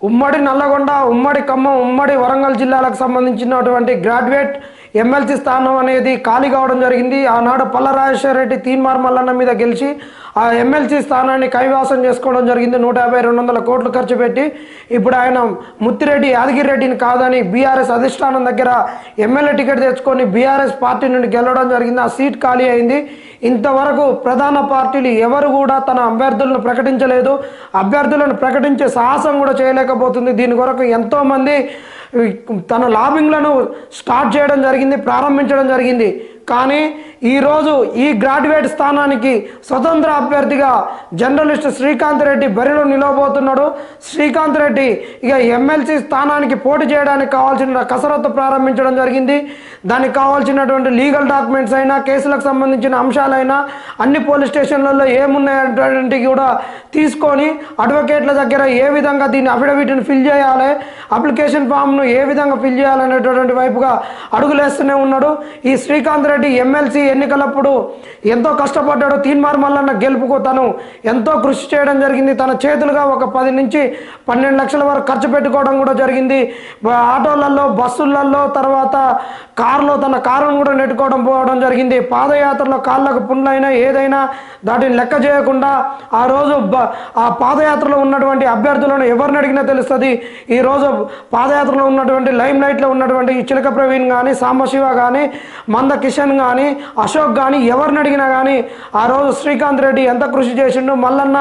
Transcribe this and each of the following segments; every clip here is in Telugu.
ఉమ్మడి నల్లగొండ ఉమ్మడి ఖమ్మం ఉమ్మడి వరంగల్ జిల్లాలకు సంబంధించినటువంటి గ్రాడ్యుయేట్ ఎమ్మెల్సీ స్థానం అనేది ఖాళీ కావడం జరిగింది. ఆనాడు పల్లరాజేశ్వర రెడ్డి తీన్మార్ మల్లన్న మీద గెలిచి ఆ ఎమ్మెల్సీ స్థానాన్ని కైవాసం చేసుకోవడం జరిగింది. నూట యాభై రెండు వందల కోట్లు ఖర్చు పెట్టి ఇప్పుడు ఆయన ముత్తిరెడ్డి యాదగిరి రెడ్డిని కాదని బీఆర్ఎస్ అధిష్టానం దగ్గర ఎమ్మెల్యే టికెట్ తెచ్చుకొని బీఆర్ఎస్ పార్టీ నుండి గెలవడం జరిగింది. ఆ సీట్ ఖాళీ అయింది. ఇంతవరకు ప్రధాన పార్టీలు ఎవరు కూడా తన అభ్యర్థులను ప్రకటించలేదు. అభ్యర్థులను ప్రకటించే సాహసం కూడా చేయలేకపోతుంది. దీని కొరకు ఎంతోమంది తన లాబింగ్లను స్టార్ట్ చేయడం జరిగింది. ప్రారంభించడం జరిగింది. కానీ ఈరోజు ఈ గ్రాడ్యుయేట్ స్థానానికి స్వతంత్ర అభ్యర్థిగా జర్నలిస్ట్ శ్రీకాంత్ రెడ్డి బరిలో నిలవబోతున్నాడు. శ్రీకాంత్ రెడ్డి ఇక ఎమ్మెల్సీ స్థానానికి పోటీ చేయడానికి కావాల్సిన కసరత్తు ప్రారంభించడం జరిగింది. దానికి కావాల్సినటువంటి లీగల్ డాక్యుమెంట్స్ అయినా కేసులకు సంబంధించిన అంశాలైనా అన్ని పోలీస్ స్టేషన్లలో ఏమున్నాయటువంటి కూడా తీసుకొని అడ్వకేట్ల దగ్గర ఏ విధంగా దీన్ని అఫిడవిట్ని ఫిల్ చేయాలి అప్లికేషన్ ఫామ్ను ఏ విధంగా ఫిల్ చేయాలనేటటువంటి వైపుగా అడుగులేస్తూనే ఉన్నాడు. ఈ శ్రీకాంత్ రెడ్డి ఎమ్మెల్సీ ఎన్నికలప్పుడు ఎంతో కష్టపడ్డాడు తీన్మార్ మల్లన్న గెలుపుకు తను ఎంతో కృషి చేయడం జరిగింది. తన చేతులుగా ఒక పది నుంచి పన్నెండు లక్షల వరకు ఖర్చు పెట్టుకోవడం కూడా జరిగింది. ఆటోలలో బస్సులలో తర్వాత కారులో తన కారును కూడా నెట్టుకోవడం పోవడం జరిగింది. పాదయాత్రలో కాళ్ళకు పుండ్లైనా ఏదైనా దాటిని లెక్క చేయకుండా ఆ రోజు ఆ పాదయాత్రలో ఉన్నటువంటి అభ్యర్థులను ఎవరిని అడిగినా తెలుస్తుంది. ఈ రోజు పాదయాత్రలో ఉన్నటువంటి లైమ్ లైట్లో ఉన్నటువంటి చిలక ప్రవీణ్ కానీ సాంబశివ కానీ మంద కిషన్ కానీ అశోక్ కానీ ఎవరిని అడిగినా కానీ ఆ రోజు శ్రీకాంత్ రెడ్డి ఎంత కృషి చేసిండు మల్లన్న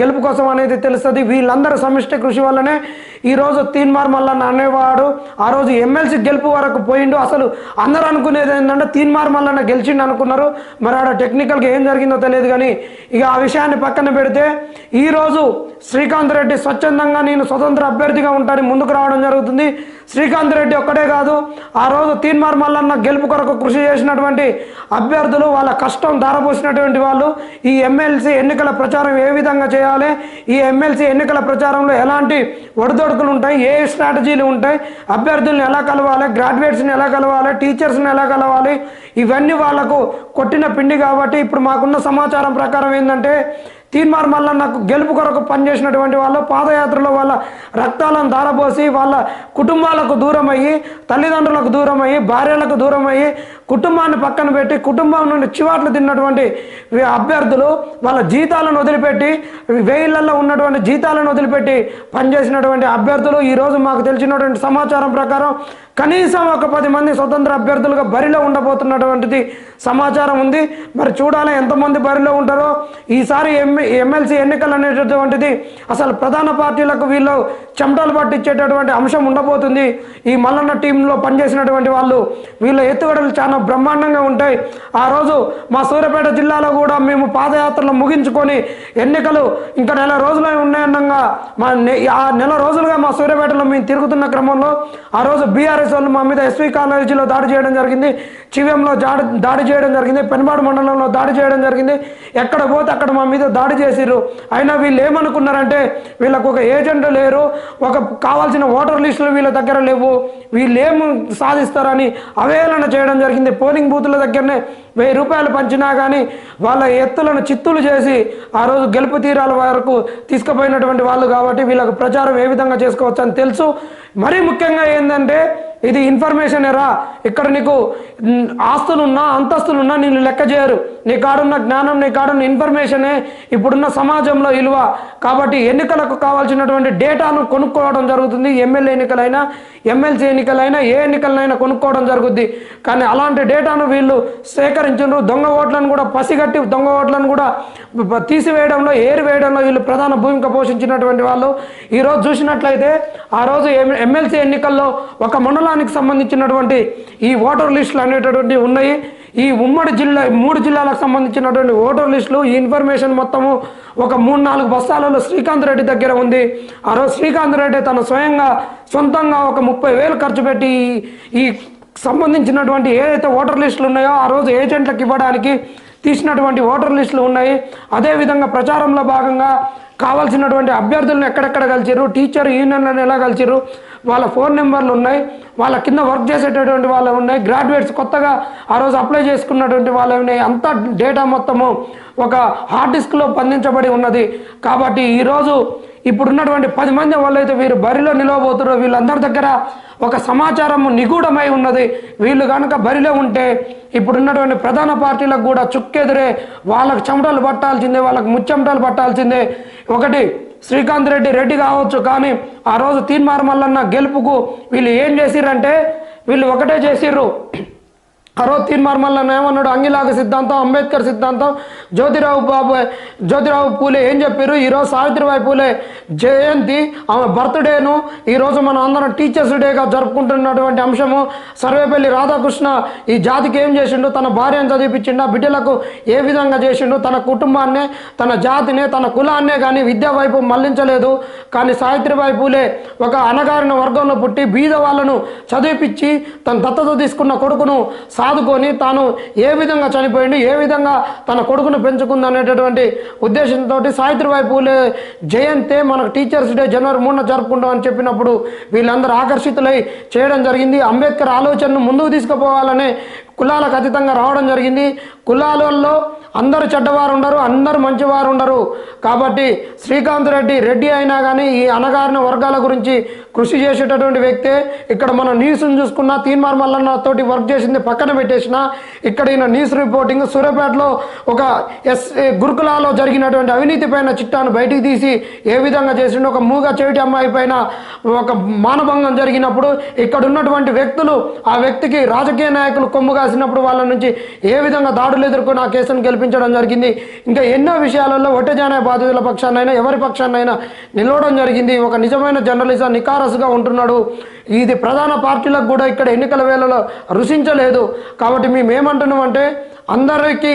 గెలుపు కోసం అనేది తెలుస్తుంది. వీళ్ళందరూ సమిష్టి కృషి వల్లనే ఈరోజు తీన్మార్ మల్లన్న అనేవాడు ఆ రోజు ఎమ్మెల్సీ గెలుపు వరకు పోయిండు. అసలు అందరూ అనుకునేది ఏంటంటే తీన్మార్ మల్లన్న గెలిచిండు అనుకున్నారు. మరి ఆడ టెక్నికల్గా ఏం జరిగిందో తెలియదు కానీ ఇక ఆ విషయాన్ని పక్కన పెడితే ఈరోజు శ్రీకాంత్ రెడ్డి స్వచ్ఛందంగా నేను స్వతంత్ర అభ్యర్థిగా ఉంటాను ముందుకు రావడం జరుగుతుంది. శ్రీకాంత్ రెడ్డి ఒక్కటే కాదు ఆ రోజు తీన్మార్ మల్లన్న గెలుపు కొరకు కృషి చేసినటువంటి అభ్యర్థులు వాళ్ళ కష్టం ధారపోసినటువంటి వాళ్ళు ఈ ఎమ్మెల్సీ ఎన్నికల ప్రచారం ఏ విధంగా చేయాలి ఈ ఎమ్మెల్సీ ఎన్నికల ప్రచారంలో ఎలాంటి ఒడిదొడుకులు ఉంటాయి ఏ స్ట్రాటజీలు ఉంటాయి అభ్యర్థులను ఎలా కలవాలి గ్రాడ్యుయేట్స్ని ఎలా కలవాలి టీచర్స్ని ఎలా కలవాలి ఇవన్నీ వాళ్ళకు కొట్టిన పిండి కాబట్టి ఇప్పుడు మాకున్న సమాచారం ప్రకారం ఏంటంటే తీన్మార్ మల్లన్నకు గెలుపు కొరకు పనిచేసినటువంటి వాళ్ళు పాదయాత్రలో వాళ్ళ రక్తాలను ధారపోసి వాళ్ళ కుటుంబాలకు దూరమయ్యి తల్లిదండ్రులకు దూరమయ్యి భార్యలకు దూరమయ్యి కుటుంబాన్ని పక్కన పెట్టి కుటుంబం నుండి చివాట్లు తిన్నటువంటి అభ్యర్థులు వాళ్ళ జీతాలను వదిలిపెట్టి వేయిళ్ళలో ఉన్నటువంటి జీతాలను వదిలిపెట్టి పనిచేసినటువంటి అభ్యర్థులు ఈరోజు మాకు తెలిసినటువంటి సమాచారం ప్రకారం కనీసం ఒక పది మంది స్వతంత్ర అభ్యర్థులుగా బరిలో ఉండబోతున్నటువంటిది సమాచారం ఉంది. మరి చూడాలి ఎంతమంది బరిలో ఉంటారో. ఈసారి ఎమ్మె ఎమ్మెల్సీ ఎన్నికలు అనేటటువంటిది అసలు ప్రధాన పార్టీలకు వీళ్ళు చెమటలు పట్టించేటటువంటి అంశం ఉండబోతుంది. ఈ మల్లన్న టీంలో పనిచేసినటువంటి వాళ్ళు వీళ్ళ ఎత్తుగడలు చాలా బ్రహ్మాండంగా ఉంటాయి. ఆ రోజు మా సూర్యాపేట జిల్లాలో కూడా మేము పాదయాత్రలు ముగించుకొని ఎన్నికలు ఇంకా నెల రోజులు ఉన్నాయన్నంగా మా ఆ నెల రోజులుగా మా సూర్యాపేటలో మేము తిరుగుతున్న క్రమంలో ఆ రోజు బీఆర్ఎస్ వాళ్ళు మా మీద ఎస్వి కాలేజీలో దాడి చేయడం జరిగింది. చివ్యంలో దాడి దాడి చేయడం జరిగింది. పెనుబాడు మండలంలో దాడి చేయడం జరిగింది. ఎక్కడ పోతే అక్కడ మా మీద దాడి చేసిర్రు. అయినా వీళ్ళు ఏమనుకున్నారంటే వీళ్ళకు ఒక ఏజెంట్ లేరు ఒక కావాల్సిన ఓటర్ లిస్టులు వీళ్ళ దగ్గర లేవు. వీళ్ళు ఏం సాధిస్తారని అవేళన చేయడం జరిగింది. పోలింగ్ బూతుల దగ్గరనే వెయ్యి రూపాయలు పంచినా కానీ వాళ్ళ ఎత్తులను చిత్తులు చేసి ఆ రోజు గెలుపు తీరాల వరకు తీసుకుపోయినటువంటి వాళ్ళు కాబట్టి వీళ్ళకు ప్రచారం ఏ విధంగా చేసుకోవచ్చు అని తెలుసు. మరీ ముఖ్యంగా ఏంటంటే ఇది ఇన్ఫర్మేషన్ ఎరా. ఇక్కడ నీకు ఆస్తులున్నా అంతస్తులున్నా నేను లెక్క చేయరు. నీ కాడున్న జ్ఞానం నీ కాడున్న ఇన్ఫర్మేషనే ఇప్పుడున్న సమాజంలో విలువ కాబట్టి ఎన్నికలకు కావాల్సినటువంటి డేటాను కొనుక్కోవడం జరుగుతుంది. ఎమ్మెల్యే ఎన్నికలైనా ఎమ్మెల్సీ ఎన్నికలైనా ఏ ఎన్నికలైనా కొనుక్కోవడం జరుగుద్ది. కానీ అలాంటి డేటాను వీళ్ళు సేకరించారు దొంగ ఓట్లను కూడా పసిగట్టి దొంగ ఓట్లను కూడా తీసివేయడంలో ఏరివేయడంలో వీళ్ళు ప్రధాన భూమిక పోషించినటువంటి వాళ్ళు. ఈరోజు చూసినట్లయితే ఆ రోజు ఎమ్మెల్సీ ఎన్నికల్లో ఒక మండలానికి సంబంధించినటువంటి ఈ ఓటర్ లిస్టులు అనేటటువంటి ఉన్నాయి. ఈ ఉమ్మడి జిల్లా మూడు జిల్లాలకు సంబంధించినటువంటి ఓటర్ లిస్టులు ఈ ఇన్ఫర్మేషన్ మొత్తము ఒక మూడు నాలుగు బస్తాలలో శ్రీకాంత్ రెడ్డి దగ్గర ఉంది. ఆ రోజు శ్రీకాంత్ రెడ్డి తన స్వయంగా సొంతంగా ఒక ముప్పై వేలు ఖర్చు పెట్టి ఈ- ఈ సంబంధించినటువంటి ఏదైతే ఓటర్ లిస్టులు ఉన్నాయో ఆ రోజు ఏజెంట్లకు ఇవ్వడానికి తీసినటువంటి ఓటర్ లిస్టులు ఉన్నాయి. అదేవిధంగా ప్రచారంలో భాగంగా కావాల్సినటువంటి అభ్యర్థులను ఎక్కడెక్కడ కలిసిరు టీచర్ యూనియన్లను ఎలా కలిసిరు వాళ్ళ ఫోన్ నెంబర్లు ఉన్నాయి. వాళ్ళ కింద వర్క్ చేసేటటువంటి వాళ్ళు ఉన్నాయి. గ్రాడ్యుయేట్స్ కొత్తగా ఆ రోజు అప్లై చేసుకున్నటువంటి వాళ్ళు ఉన్నాయి. అంతా డేటా మొత్తము ఒక హార్డ్ డిస్క్లో బంధించబడి ఉన్నది. కాబట్టి ఈరోజు ఇప్పుడున్నటువంటి పది మంది వాళ్ళైతే వీరు బరిలో నిలవబోతున్నారో వీళ్ళందరి దగ్గర ఒక సమాచారము నిగూఢమై ఉన్నది. వీళ్ళు కనుక బరిలో ఉంటే ఇప్పుడున్నటువంటి ప్రధాన పార్టీలకు కూడా చుక్కెదురే వాళ్ళకు చెమటలు పట్టాల్సిందే వాళ్ళకి ముచ్చెమటలు పట్టాల్సిందే. ఒకటి శ్రీకాంత్ రెడ్డి రెడ్డి కావచ్చు కానీ ఆ రోజు తీన్మార్ మల్లన్న గెలుపుకు వీళ్ళు ఏం చేసిర్రంటే వీళ్ళు ఒకటే చేసిర్రు. అరో రోజు తీన్మార్ ఏమన్నాడు అంగిలాగ సిద్ధాంతం అంబేద్కర్ సిద్ధాంతం. జ్యోతిరావు బాబు జ్యోతిరావు పూలే ఏం చెప్పారు ఈరోజు సావిత్రిబాయి పూలే జయంతి ఆమె బర్త్డేను. ఈరోజు మనం అందరం టీచర్స్ డేగా జరుపుకుంటున్నటువంటి అంశము. సర్వేపల్లి రాధాకృష్ణ ఈ జాతికి ఏం చేసిండు? తన భార్యను చదివిపించిండు? బిడ్డలకు ఏ విధంగా చేసిండు? తన కుటుంబాన్నే తన జాతినే తన కులాన్నే కానీ విద్యా వైపు మళ్ళించలేదు. కానీ సావిత్రిబాయి పూలే ఒక అనగారిన వర్గంలో పుట్టి బీద వాళ్ళను చదివిపించి తన దత్తత తీసుకున్న కొడుకును ఆదుకొని తాను ఏ విధంగా చనిపోయింది ఏ విధంగా తన కొడుకును పెంచుకుంది అనేటటువంటి ఉద్దేశంతో సావిత్రిబాయి పూలే జయంతే మనకు టీచర్స్ డే జనవరి మూడున జరుపుకుంటాం అని చెప్పినప్పుడు వీళ్ళందరూ ఆకర్షితులై చేయడం జరిగింది. అంబేద్కర్ ఆలోచనను ముందుకు తీసుకుపోవాలనే కులాలకు అతీతంగా రావడం జరిగింది. కులాలలో అందరూ చెడ్డవారు ఉండరు అందరూ మంచివారు ఉండరు కాబట్టి శ్రీకాంత్ రెడ్డి రెడ్డి అయినా కానీ ఈ అనగారిన వర్గాల గురించి కృషి చేసేటటువంటి వ్యక్తే. ఇక్కడ మన న్యూస్ని చూసుకున్న తీన్మార్ మల్లన్న తోటి వర్క్ చేసింది పక్కన పెట్టేసిన ఇక్కడ ఈయన న్యూస్ రిపోర్టింగ్ సూర్యాపేటలో ఒక ఎస్ గురుకులాలో జరిగినటువంటి అవినీతి పైన చిట్టాను బయటికి తీసి ఏ విధంగా చేసిండు ఒక మూగ చెవిటి అమ్మాయి పైన ఒక మానభంగం జరిగినప్పుడు ఇక్కడ ఉన్నటువంటి వ్యక్తులు ఆ వ్యక్తికి రాజకీయ నాయకులు కొమ్ముగా రాసినప్పుడు వాళ్ళ నుంచి ఏ విధంగా దాడులు ఎదుర్కొని ఆ కేసును గెలిపించడం జరిగింది? ఇంకా ఎన్నో విషయాలలో ఒట్టజానే బాధితుల పక్షాన్నైనా ఎవరి పక్షాన్నైనా నిలవడం జరిగింది. ఒక నిజమైన జర్నలిజం నికారసుగా ఉంటున్నాడు. ఇది ప్రధాన పార్టీలకు కూడా ఇక్కడ ఎన్నికల వేళలో రుచించలేదు కాబట్టి మేము ఏమంటున్నాం అంటే అందరికీ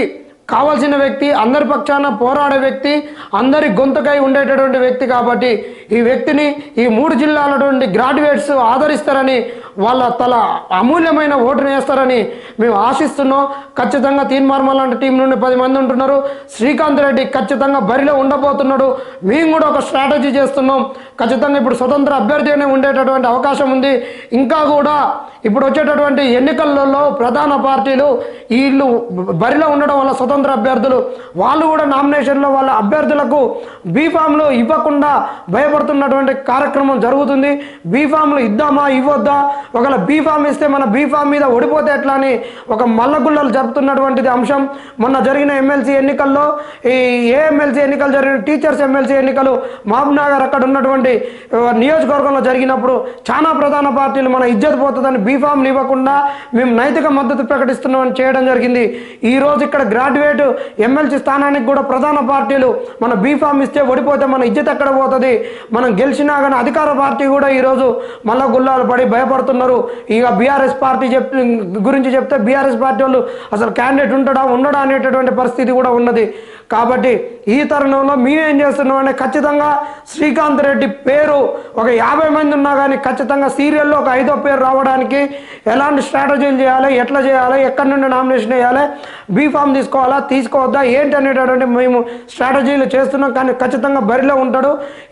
కావాల్సిన వ్యక్తి అందరి పక్షాన పోరాడే వ్యక్తి అందరి గొంతుకై ఉండేటటువంటి వ్యక్తి కాబట్టి ఈ వ్యక్తిని ఈ మూడు జిల్లాలటువంటి గ్రాడ్యుయేట్స్ ఆదరిస్తారని వాళ్ళ తల అమూల్యమైన ఓటును వేస్తారని మేము ఆశిస్తున్నాం. ఖచ్చితంగా తీన్మార్మల్ లాంటి టీం నుండి పది మంది ఉంటున్నారు. శ్రీకాంత్ రెడ్డి ఖచ్చితంగా బరిలో ఉండబోతున్నాడు. మేము కూడా ఒక స్ట్రాటజీ చేస్తున్నాం. ఖచ్చితంగా ఇప్పుడు స్వతంత్ర అభ్యర్థిగానే ఉండేటటువంటి అవకాశం ఉంది. ఇంకా కూడా ఇప్పుడు వచ్చేటటువంటి ఎన్నికలలో ప్రధాన పార్టీలు వీళ్ళు బరిలో ఉండడం వల్ల స్వతంత్ర అభ్యర్థులు వాళ్ళు కూడా నామినేషన్లో వాళ్ళ అభ్యర్థులకు బీఫామ్లు ఇవ్వకుండా భయపడుతున్నటువంటి కార్యక్రమం జరుగుతుంది. బీఫామ్లు ఇద్దామా ఇవ్వద్దా? ఒకవేళ బీఫామ్ ఇస్తే మన బీఫామ్ మీద ఓడిపోతే ఎట్లా అని ఒక మల్లగుల్లలు జరుపుతున్నటువంటిది అంశం. మొన్న జరిగిన ఎమ్మెల్సీ ఎన్నికల్లో ఈ ఏ ఎమ్మెల్సీ ఎన్నికలు జరిగిన టీచర్స్ ఎమ్మెల్సీ ఎన్నికలు మహబూబ్ నగర్ అక్కడ ఉన్నటువంటి నియోజకవర్గంలో జరిగినప్పుడు చాలా ప్రధాన పార్టీలు మన ఇజ్జత్ పోతుందని బీఫామ్లు ఇవ్వకుండా మేము నైతిక మద్దతు ప్రకటిస్తున్నామని చేయడం జరిగింది. ఈరోజు ఇక్కడ గ్రాడ్యుయేట్ ఎమ్మెల్సీ స్థానానికి కూడా ప్రధాన పార్టీలు మన బీఫామ్ ఇస్తే ఓడిపోతే మన ఇజ్జత్ ఎక్కడ పోతుంది? మనం గెలిచినా కానీ అధికార పార్టీ కూడా ఈరోజు మళ్ళా గుల్లాలు పడి భయపడుతున్నారు ఇక బీఆర్ఎస్ పార్టీ చెప్ గురించి చెప్తే బీఆర్ఎస్ పార్టీ వాళ్ళు అసలు క్యాండిడేట్ ఉండడా ఉండడా అనేటటువంటి పరిస్థితి కూడా ఉన్నది. కాబట్టి ఈ తరుణంలో మేమేం చేస్తున్నాం అంటే ఖచ్చితంగా శ్రీకాంత్ రెడ్డి పేరు ఒక యాభై మంది ఉన్నా కానీ ఖచ్చితంగా సీరియల్లో ఒక ఐదో పేరు రావడానికి ఎలాంటి స్ట్రాటజీలు చేయాలి ఎట్లా చేయాలి ఎక్కడి నుండి నామినేషన్ వేయాలి బీఫామ్ తీసుకోవాలా తీసుకోవద్దా ఏంటి అనేటటువంటి మేము స్ట్రాటజీలు చేస్తున్నాం. కానీ ఖచ్చితంగా బరిలో ఉంటాడు.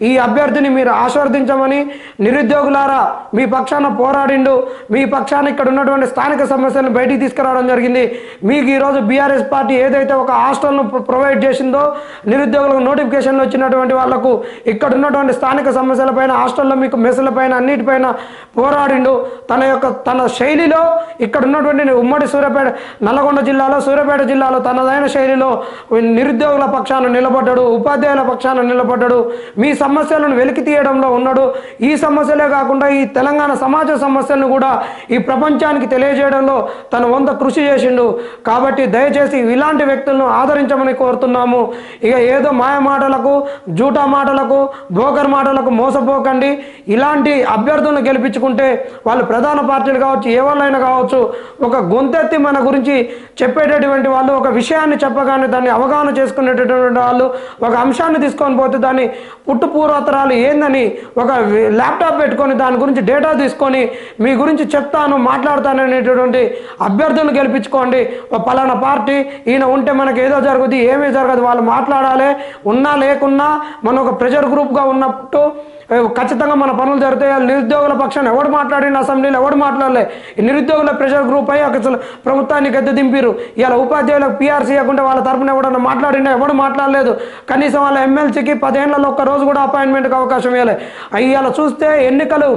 ఈ అభ్యర్థిని మీరు ఆశీర్వదించమని నిరుద్యోగులారా మీ పక్షాన పోరాడిండు. మీ పక్షాన ఇక్కడ ఉన్నటువంటి స్థానిక సమస్యలను బయటికి తీసుకురావడం జరిగింది. మీకు ఈరోజు బీఆర్ఎస్ పార్టీ ఏదైతే ఒక హాస్టల్ను ప్రొవైడ్ చేసిందో నిరుద్యోగులకు నోటిఫికేషన్లు వచ్చినటువంటి వాళ్ళకు ఇక్కడ ఉన్నటువంటి స్థానిక సమస్యలపైన హాస్టల్లో మీకు మెస్సులపైన అన్నిటిపైన పోరాడిండు. తన యొక్క తన శైలిలో ఇక్కడ ఉన్నటువంటి ఉమ్మడి సూర్యాపేట నల్లగొండ జిల్లాలో సూర్యాపేట జిల్లాలో తనదైన శైలిలో నిరుద్యోగుల పక్షాన నిలబడ్డాడు ఉపాధ్యాయుల పక్షాన నిలబడ్డాడు మీ సమస్యలను వెలికి తీయడంలో ఉన్నాడు. ఈ సమస్యలే కాకుండా ఈ తెలంగాణ సమాజ సమస్యలను కూడా ఈ ప్రపంచానికి తెలియజేయడంలో తన వంద కృషి చేసిండు. కాబట్టి దయచేసి ఇలాంటి వ్యక్తులను ఆదరించమని కోరుతున్నాను కోరుతున్నాము ఇక ఏదో మాయ మాటలకు జూటా మాటలకు బోకర్ మాటలకు మోసపోకండి. ఇలాంటి అభ్యర్థులను గెలిపించుకుంటే వాళ్ళు ప్రధాన పార్టీలు కావచ్చు ఏ వాళ్ళైనా కావచ్చు ఒక గొంతెత్తి మన గురించి చెప్పేటటువంటి వాళ్ళు ఒక విషయాన్ని చెప్పగానే దాన్ని అవగాహన చేసుకునేటటువంటి వాళ్ళు ఒక అంశాన్ని తీసుకొని పోతే దాన్ని పుట్టు పూర్వతరాలు ఏందని ఒక ల్యాప్టాప్ పెట్టుకొని దాని గురించి డేటా తీసుకొని మీ గురించి చెప్తాను మాట్లాడతాను అనేటటువంటి అభ్యర్థులను గెలిపించుకోండి. ఒక పలానా పార్టీ ఈయన ఉంటే మనకి ఏదో జరుగుతుంది ఏమీ జరగదు. వాళ్ళు మాట్లాడాలి. ఉన్నా లేకున్నా మనం ఒక ప్రెషర్ గ్రూప్గా ఉన్నప్పుడు ఖచ్చితంగా మన పనులు జరుగుతాయి. నిరుద్యోగుల పక్షాన్ని ఎవడు మాట్లాడిన అసెంబ్లీలో ఎవడు మాట్లాడలే. నిరుద్యోగుల ప్రెషర్ గ్రూప్ అయ్యి అసలు ప్రభుత్వాన్ని గద్దె దింపిరు. ఇలా ఉపాధ్యాయులకు పీఆర్సీ ఇవ్వకుండా వాళ్ళ తరపున ఎవడన్నా మాట్లాడినా ఎవడు మాట్లాడలేదు. కనీసం వాళ్ళ ఎమ్మెల్సీకి పదేళ్ళలో ఒక్క రోజు కూడా అపాయింట్మెంట్కి అవకాశం ఇవ్వలే. అయ్యాల చూస్తే ఎన్నికలు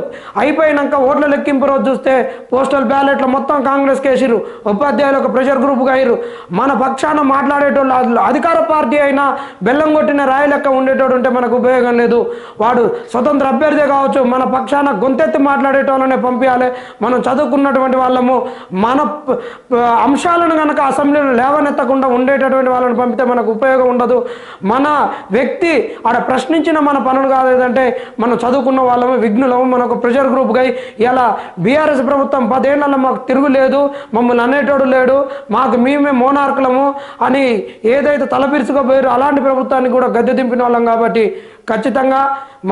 అయిపోయినాక ఓట్ల లెక్కింపు రోజు చూస్తే పోస్టల్ బ్యాలెట్లు మొత్తం కాంగ్రెస్కి వేసిరు ఉపాధ్యాయులకు ప్రెషర్ గ్రూప్గా అయ్యారు మన పక్షాన మాట్లాడేటోళ్ళు అధికార పార్టీ అయినా బెల్లం కొట్టిన రాయి లెక్క ఉండేటోడు ఉంటే మనకు ఉపయోగం లేదు. వాడు స్వతంత్ర అభ్యర్థి కావచ్చు మన పక్షాన గొంతెత్తి మాట్లాడేటోళ్ళనే పంపించాలి మనం చదువుకున్నటువంటి వాళ్ళము మన అంశాలను కనుక అసెంబ్లీలో లేవనెత్తకుండా ఉండేటటువంటి వాళ్ళని పంపితే మనకు ఉపయోగం ఉండదు. మన వ్యక్తి ఆడ ప్రశ్నించిన మన పనులు కాలేదంటే మనం చదువుకున్న వాళ్ళము విఘ్నులము మనకు ప్రెషర్ గ్రూప్గా ఇలా బీఆర్ఎస్ ప్రభుత్వం పదేళ్ళలో మాకు తిరుగులేదు మమ్మల్ని అనేటోడు లేడు మాకు మేమే మోనార్కులము అని ఏదైతే తలపిరుచుకోపోయారో అలాంటి ప్రభుత్వాన్ని కూడా గద్దె దింపిన వాళ్ళం కాబట్టి ఖచ్చితంగా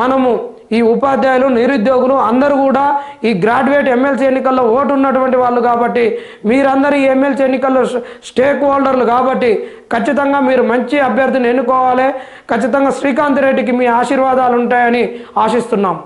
మనము ఈ ఉపాధ్యాయులు నిరుద్యోగులు అందరూ కూడా ఈ గ్రాడ్యుయేట్ ఎమ్మెల్సీ ఎన్నికల్లో ఓటు ఉన్నటువంటి వాళ్ళు కాబట్టి మీరందరూ ఈ ఎమ్మెల్సీ ఎన్నికల్లో స్టేక్ హోల్డర్లు కాబట్టి ఖచ్చితంగా మీరు మంచి అభ్యర్థిని ఎన్నుకోవాలి. ఖచ్చితంగా శ్రీకాంత్ రెడ్డికి మీ ఆశీర్వాదాలు ఉంటాయని ఆశిస్తున్నాం.